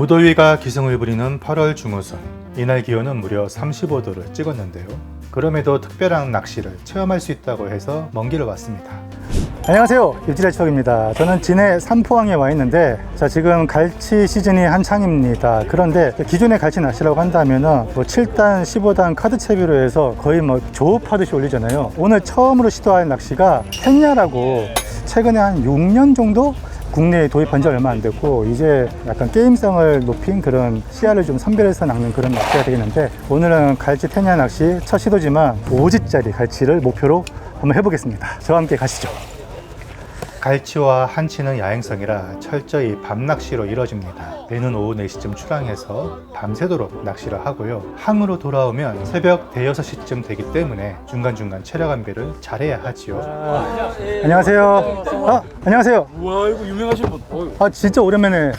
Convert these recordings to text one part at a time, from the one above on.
무더위가 기승을 부리는 8월 중후순 이날 기온은 무려 35도를 찍었는데요. 그럼에도 특별한 낚시를 체험할 수 있다고 해서 먼 길을 왔습니다. 안녕하세요. 유지의 추억입니다. 저는 진해 삼포항에 와 있는데 자 지금 갈치 시즌이 한창입니다. 그런데 기존의 갈치 낚시라고 한다면 은 뭐 7단, 15단 카드 채비로 해서 거의 뭐 조업하듯이 올리잖아요. 오늘 처음으로 시도할 낚시가 텐야라고 최근에 한 6년 정도 국내에 도입한 지 얼마 안 됐고 이제 약간 게임성을 높인 그런 시야를 좀 선별해서 낚는 그런 낚시가 되겠는데 오늘은 갈치 테냐 낚시 첫 시도지만 5지짜리 갈치를 목표로 한번 해보겠습니다. 저와 함께 가시죠. 갈치와 한치는 야행성이라 철저히 밤 낚시로 이뤄집니다. 배는 오후 4시쯤 출항해서 밤새도록 낚시를 하고요. 항으로 돌아오면 새벽 대여섯 시쯤 되기 때문에 중간중간 체력 안 배를 잘해야 하지요. 안녕하세요. 아, 안녕하세요. 우와 이거 유명하신 분. 아 진짜 오랜만에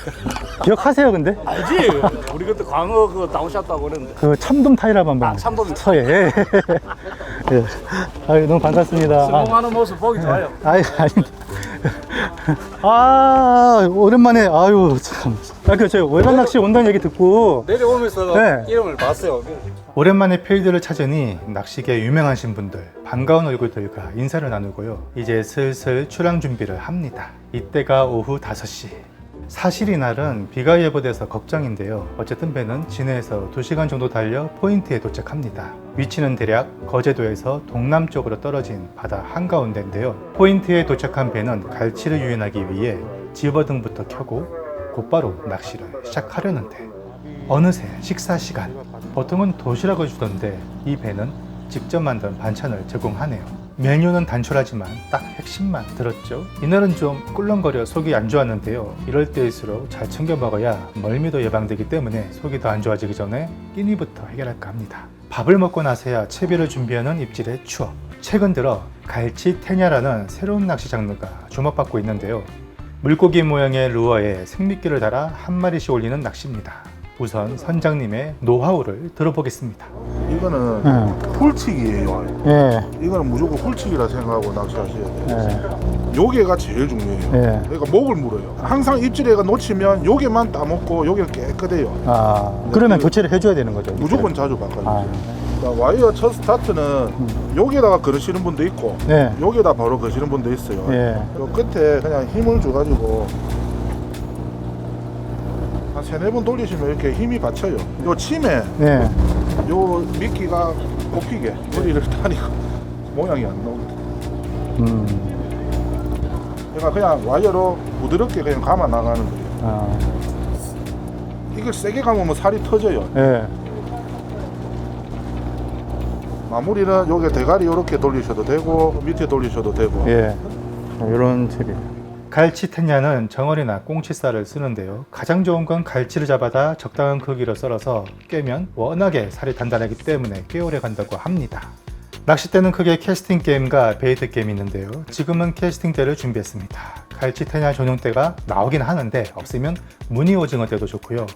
기억하세요 근데 알지? 우리 그때 광어 그 나오셨다고 그랬는데. 그 참돔 타이랍 한번 아, 참돔. 서예 예. 예. 아유 너무 반갑습니다 아, 성공하는 모습 보기 좋아요. 아이 아니 아 오랜만에 아유 참. 아그 저 외관 낚시 온다는 얘기 듣고. 내려오면서 네. 이름을 봤어요. 오랜만에 필드를 찾으니 낚시계 유명하신 분들 반가운 얼굴들과 인사를 나누고요. 이제 슬슬 출항 준비를 합니다. 이때가 오후 5시 사실 이날은 비가 예보돼서 걱정인데요 어쨌든 배는 진해에서 2시간 정도 달려 포인트에 도착합니다 위치는 대략 거제도에서 동남쪽으로 떨어진 바다 한가운데인데요 포인트에 도착한 배는 갈치를 유인하기 위해 집어등부터 켜고 곧바로 낚시를 시작하려는데 어느새 식사 시간. 보통은 도시락을 주던데 이 배는 직접 만든 반찬을 제공하네요. 메뉴는 단촐하지만 딱 핵심만 들었죠. 이날은 좀 꿀렁거려 속이 안 좋았는데요. 이럴 때일수록 잘 챙겨 먹어야 멀미도 예방되기 때문에 속이 더 안 좋아지기 전에 끼니부터 해결할까 합니다. 밥을 먹고 나서야 채비를 준비하는 입질의 추억. 최근 들어 갈치 테냐라는 새로운 낚시 장르가 주목받고 있는데요. 물고기 모양의 루어에 생미끼를 달아 한 마리씩 올리는 낚시입니다. 우선 선장님의 노하우를 들어보겠습니다. 이거는 네. 훌치기예요. 예, 이거는 무조건 훌치기라 생각하고 낚시하셔야 돼요. 예, 요게가 제일 중요해요. 예. 그러니까 목을 물어요. 항상 입질에가 놓치면 요게만 따먹고 요게는 깨끗해요. 아, 그러면 교체를 해줘야 되는 거죠? 무조건 자주 바꿔요. 아, 그러니까 와이어 첫 스타트는 요게다가 걸으시는 분도 있고 네. 요게다 바로 거시는 분도 있어요. 예. 요 끝에 그냥 힘을 줘가지고 한 세네 번 돌리시면 이렇게 힘이 받쳐요. 요 침에 네. 요 미끼가 꼽히게 머리를 타니까 모양이 안 나오거든. 음, 그러니까 그냥 와이어로 부드럽게 그냥 감아 나가는 거예요. 아, 이걸 세게 감으면 살이 터져요. 예. 마무리는 여기 대가리 이렇게 돌리셔도 되고 밑에 돌리셔도 되고. 예. 이런 채비. 갈치 텐야는 정어리나 꽁치살을 쓰는데요. 가장 좋은 건 갈치를 잡아다 적당한 크기로 썰어서 깨면 워낙에 살이 단단하기 때문에 꽤 오래 간다고 합니다. 낚싯대는 크게 캐스팅 게임과 베이트 게임이 있는데요. 지금은 캐스팅대를 준비했습니다. 갈치 테냐 전용 대가 나오긴 하는데 없으면 무늬 오징어 대도 좋고요.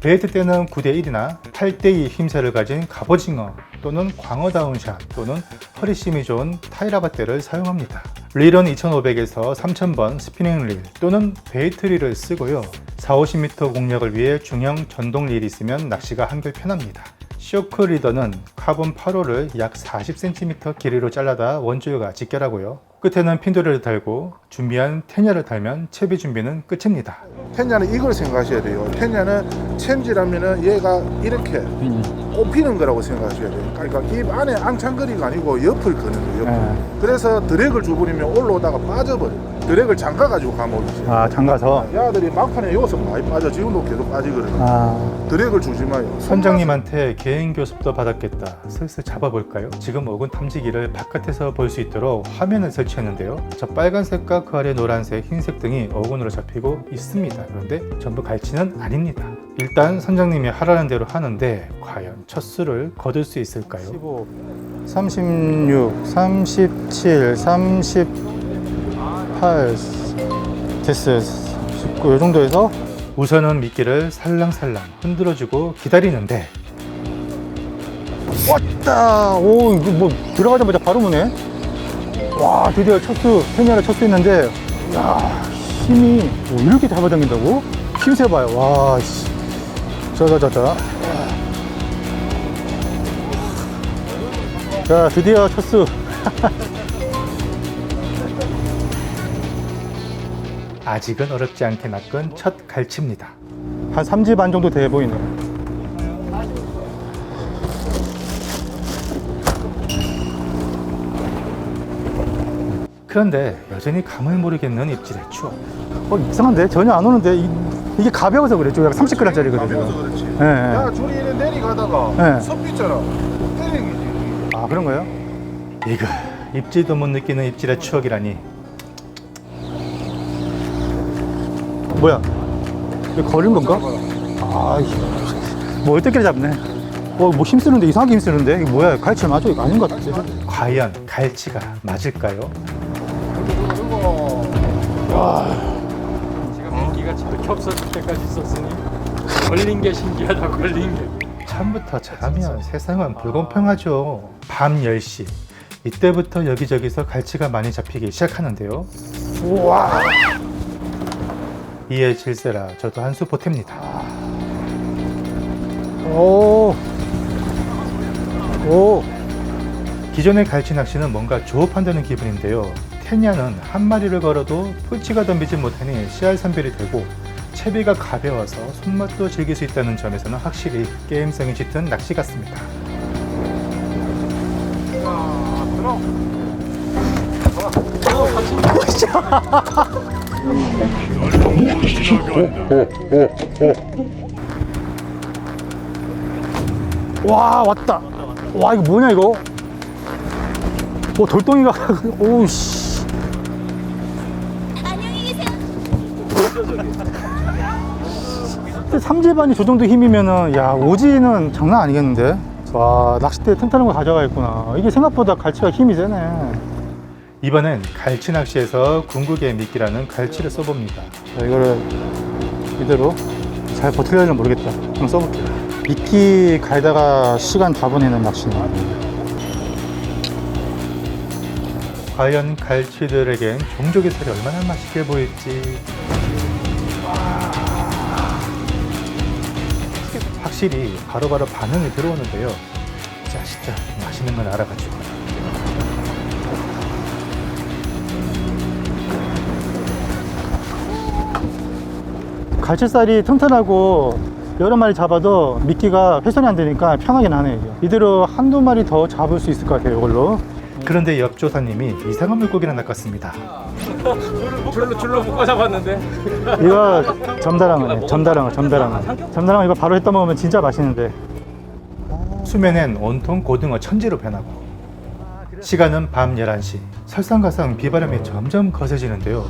베이트 때는 9대1이나 8대2 힘새를 가진 갑오징어 또는 광어다운샷 또는 허리심이 좋은 타이라바 대를 사용합니다. 릴은 2500에서 3000번 스피닝 릴 또는 베이트 릴을 쓰고요. 4, 50m 공략을 위해 중형 전동 릴이 있으면 낚시가 한결 편합니다. 쇼크 리더는 카본 8호를 약 40cm 길이로 잘라다 원줄과 직결하고요. 끝에는 핀도리를 달고 준비한 테냐를 달면 채비 준비는 끝입니다. 텐냐는 이걸 생각하셔야 돼요. 텐냐는 챔질하면은 얘가 이렇게 꼽히는 거라고 생각하셔야 돼요. 그러니까 입 안에 앙창거리가 아니고 옆을 거는 거예요. 옆을. 네. 그래서 드랙을 줘버리면 올라오다가 빠져버려요. 드랙을 잠가 가지고 감아오세요. 아, 장가서. 야들이 막판에 여기서 많이 빠져. 지금도 계속 빠지거든요. 아, 드랙을 주지 마요. 선장님한테 개인 교 습도 받았겠다. 슬슬 잡아볼까요? 지금 먹은 탐지기를 바깥에서 볼 수 있도록 화면을 설치했는데요. 저 빨간색과 그 아래 노란색, 흰색 등이 어군으로 잡히고 있습니다. 그런데 전부 갈치는 아닙니다. 일단 선장님이 하라는 대로 하는데 과연 첫 수를 거둘 수 있을까요? 15, 36, 37, 38 됐어요. 19, 이 정도에서 우선은 미끼를 살랑살랑 흔들어주고 기다리는데 왔다! 오, 이거 뭐 들어가자마자 바로 무네? 와, 드디어 첫수, 페냐를 첫수 했는데, 야 힘이 뭐 이렇게 잡아당긴다고? 힘세 봐요. 와, 씨. 자자자자. 자, 드디어 첫 수. 아직은 어렵지 않게 낚은 첫 갈치입니다. 한 3지 반 정도 돼 보이네요. 그런데 여전히 감을 모르겠는 입질의 추억. 어, 이상한데? 전혀 안 오는데? 이, 게 가벼워서 그랬죠. 약간 30g짜리거든요. 가벼워서 그렇지. 예, 예. 야 줄이 이래 내리가다가 네. 섭 있잖아. 때리기. 아, 그런 거예요? 이거, 입질도 못 느끼는 입질의 추억이라니. 뭐야? 이거 걸린 건가? 아, 뭐 어떻게 잡네. 어, 뭐 힘쓰는데, 이상하게 힘쓰는데? 이거 뭐야? 갈치 맞아? 이거 아닌 것 같은데? 과연 갈치가 맞을까요? 그리고 지금 인기가 저렇게 없었을 때까지 있었으니 걸린 게 신기하다 걸린 게. 처음부터 잘하면 세상은 불공평하죠. 밤 10시. 이때부터 여기저기서 갈치가 많이 잡히기 시작하는데요. 우와! 이에 질세라 저도 한 수 보탭니다. 오! 오! 기존의 갈치 낚시는 뭔가 조업한다는 기분인데요. 테냐는 한 마리를 걸어도 풀치가 덤비지 못하니 씨알 선별이 되고 채비가 가벼워서 손맛도 즐길 수 있다는 점에서는 확실히 게임성이 짙은 낚시 같습니다. 와 왔다. 와 이거 뭐냐 이거? 뭐 돌덩이가 계세요. 삼질반이 저 정도 힘이면은 야 오지는 장난 아니겠는데? 와 낚싯대 튼튼한 거 가져가겠구나. 이게 생각보다 갈치가 힘이 세네. 이번엔 갈치 낚시에서 궁극의 미끼라는 갈치를 써봅니다. 자, 이거를 이대로 잘 버틸려나 모르겠다. 한번 써볼게요. 미끼 갈다가 시간 다 보내는 낚시네. 과연 갈치들에겐 종족의 살이 얼마나 맛있게 보일지. 확실히 바로바로 반응이 들어오는데요. 자, 진짜 맛있는 걸 알아가지고. 갈치살이 튼튼하고 여러 마리 잡아도 미끼가 훼손이 안 되니까 편하긴 하네요. 이대로 한두 마리 더 잡을 수 있을 것 같아요, 이걸로. 그런데 옆 조사님이 이상한 물고기를 낚았습니다. 줄로 줄로 묶어 잡았는데. 이거 점다랑어네, 점다랑어, 점다랑어. 점다랑어 이거 바로 했다 먹으면 진짜 맛있는데. 수면엔 온통 고등어 천지로 변하고 시간은 밤 11시. 설상가상 비바람이 점점 거세지는데요.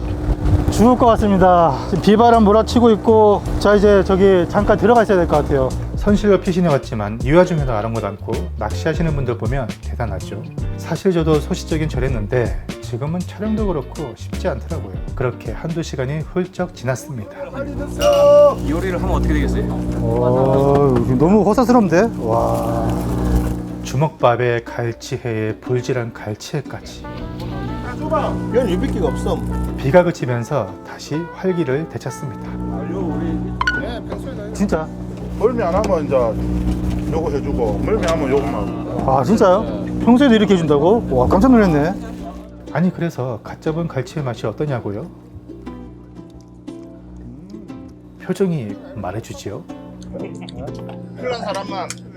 죽을 것 같습니다. 지금 비바람 몰아치고 있고 자 이제 저기 잠깐 들어가 있어야 될 것 같아요. 선실로 피신해 왔지만 이 와중에도 아랑곳 않고 낚시하시는 분들 보면 대단하죠. 사실 저도 소시적인 절했는데 지금은 촬영도 그렇고 쉽지 않더라고요. 그렇게 한두 시간이 훌쩍 지났습니다. 이 요리를 하면 어떻게 되겠어요? 오, 너무 호사스러운데? 와. 주먹밥에 갈치회에 불질한 갈치회까지. 연 유비끼가 없어. 비가 그치면서 다시 활기를 되찾습니다. 네, 다 진짜? 멀미 안 하면 이제 요거 해주고 멀미 하면 요거만. 아, 진짜요? 평소에도 이렇게 해준다고? 와, 깜짝 놀랐네. 아니, 그래서 갓 잡은 갈치의 맛이 어떠냐고요? 표정이 말해주지요. 큰난 사람만.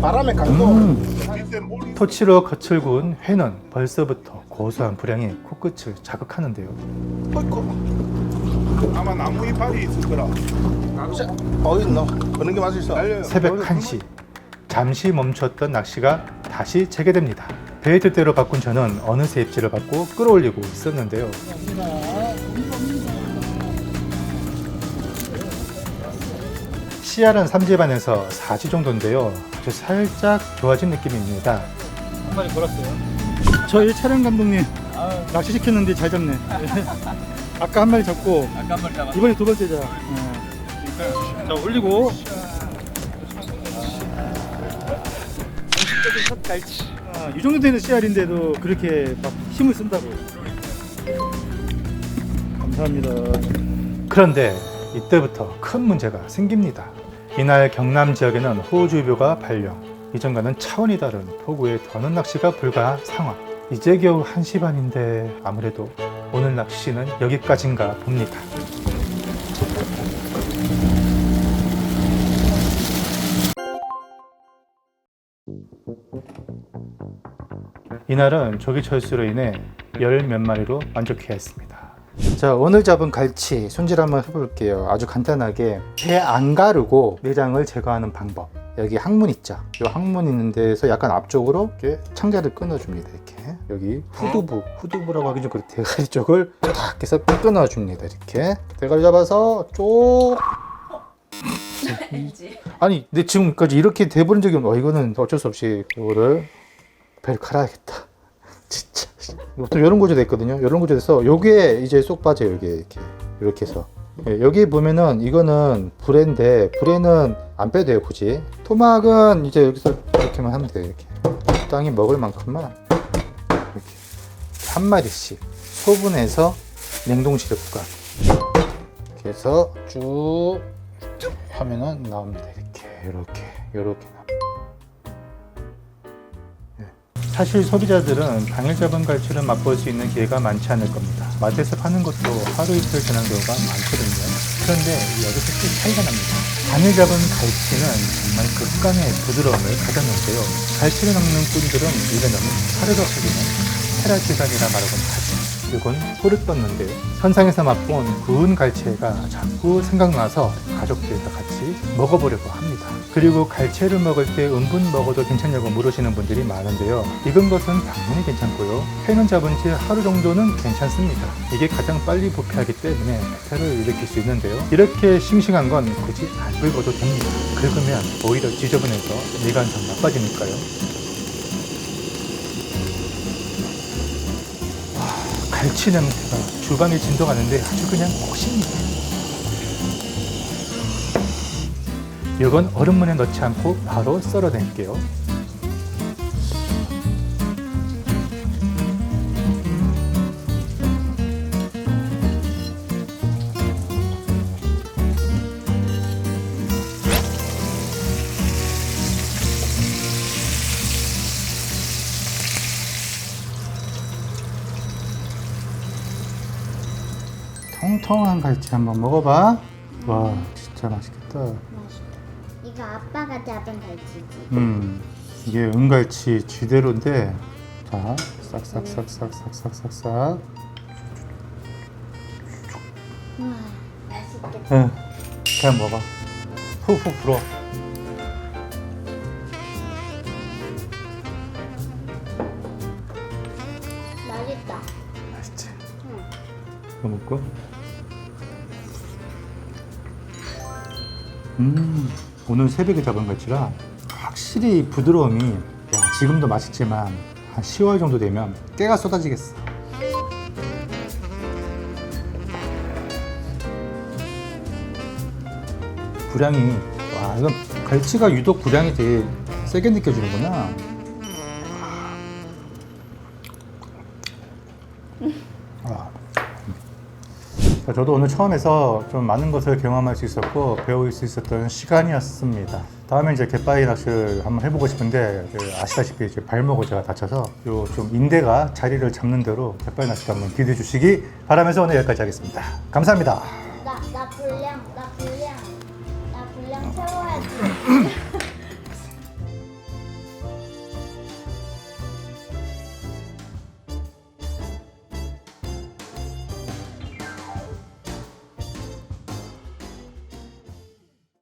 바람에 갈고. 음. 토치로 겉을 구운 회는 벌써부터 고소한 불향이 코끝을 자극하는데요. 아마 나무 이파리 있을 거라. 어디 있노? 어느 게 맛있어? 알려요. 새벽 1시 잠시 멈췄던 낚시가 다시 재개됩니다. 뜻대로 바꾼 저는 어느새 입질을 받고 끌어올리고 있었는데요. 씨알은 3지반에서 4지 정도인데요. 아주 살짝 좋아진 느낌입니다. 한 마리 걸었어요. 저희 촬영 감독님 낚시 시켰는데 잘 잡네. 아까 한 마리 잡고 아까 한 마리 잡았. 이번에 두 번째자. 자 올리고 정식적인 첫 갈치. 아, 이 정도 되는 씨알인데도 그렇게 막 힘을 쓴다고. 감사합니다. 그런데 이때부터 큰 문제가 생깁니다. 이날 경남 지역에는 호우주의보가 발령. 이전과는 차원이 다른 폭우에 더는 낚시가 불가한 상황. 이제 겨우 1시 반인데 아무래도 오늘 낚시는 여기까지인가 봅니다. 이날은 조기 철수로 인해 열 몇 마리로 만족해야 했습니다. 자 오늘 잡은 갈치 손질 한번 해볼게요. 아주 간단하게 배 안 가르고 내장을 제거하는 방법. 여기 항문 있죠. 이 항문 있는 데에서 약간 앞쪽으로 이렇게 창자를 끊어줍니다. 이렇게 여기 후두부, 후두부라고 하기 좀 그래 대가리 쪽을 탁 해서 끊어줍니다. 이렇게 대가리 잡아서 쪽. 아니, 근데 지금까지 이렇게 돼버린 적이 없는. 어, 이거는 어쩔 수 없이 이거를 배를 갈아야겠다. 진짜. 보통 이런 구조 됐거든요. 이런 구조 돼서 요게 이제 쏙 빠져요. 이게 이렇게. 이렇게 해서. 예, 여기 보면은 이거는 불에인데 불에는 안 빼도 돼요 굳이. 토막은 이제 여기서 이렇게만 하면 돼요 이렇게. 적당히 먹을 만큼만. 이렇게. 한 마리씩 소분해서 냉동실에 보관 이렇게 해서 쭉 하면은 나옵니다. 이렇게 이렇게 이렇게 사실 소비자들은 당일 잡은 갈치를 맛볼 수 있는 기회가 많지 않을 겁니다. 마트에서 파는 것도 하루 이틀 지난 경우가 많거든요. 그런데 여기서 또 차이가 납니다. 당일 잡은 갈치는 정말 극강의 부드러움을 가졌는데요. 갈치를 먹는 분들은 이래너무 사르르 하기는 테라지산이라 말하곤 하죠. 이건 소를 떴는데 현상에서 맛본 구운 갈치가 자꾸 생각나서 가족들과 같이 먹어보려고 합니다. 그리고 갈치를 먹을 때 은분 먹어도 괜찮냐고 물으시는 분들이 많은데요. 익은 것은 당연히 괜찮고요. 회는 잡은 지 하루 정도는 괜찮습니다. 이게 가장 빨리 부패하기 때문에 배탈을 일으킬 수 있는데요. 이렇게 싱싱한 건 굳이 안 긁어도 됩니다. 긁으면 오히려 지저분해서 미간성 나빠지니까요. 갈치 냄새가 주방에 진동하는데 아주 그냥 꽃입 이건 얼음물에 넣지 않고 바로 썰어낼게요. 통통한 갈치 한번 먹어봐. 와, 진짜 맛있겠다. 이거 아빠가 잡은 갈치지. 음, 이게 은갈치 쥐대로인데, 자, 싹싹싹싹싹싹싹싹. 우와, 맛있겠다. 응, 그냥 먹어. 후후 불어. 맛있다. 맛있지. 응. 이거 먹고. 음, 오늘 새벽에 잡은 갈치라 확실히 부드러움이 야, 지금도 맛있지만 한 10월 정도 되면 깨가 쏟아지겠어. 불향이 와 이건 갈치가 유독 불향이 되게 세게 느껴지는구나. 저도 오늘 처음에서 좀 많은 것을 경험할 수 있었고 배울 수 있었던 시간이었습니다. 다음에 이제 갯바위 낚시를 한번 해보고 싶은데 그 아시다시피 이제 발목을 제가 다쳐서 요 좀 인대가 자리를 잡는 대로 갯바위 낚시 한번 기대해 주시기 바라면서 오늘 여기까지 하겠습니다. 감사합니다. 나, 나 분량, 나 분량, 나 분량 채워야지.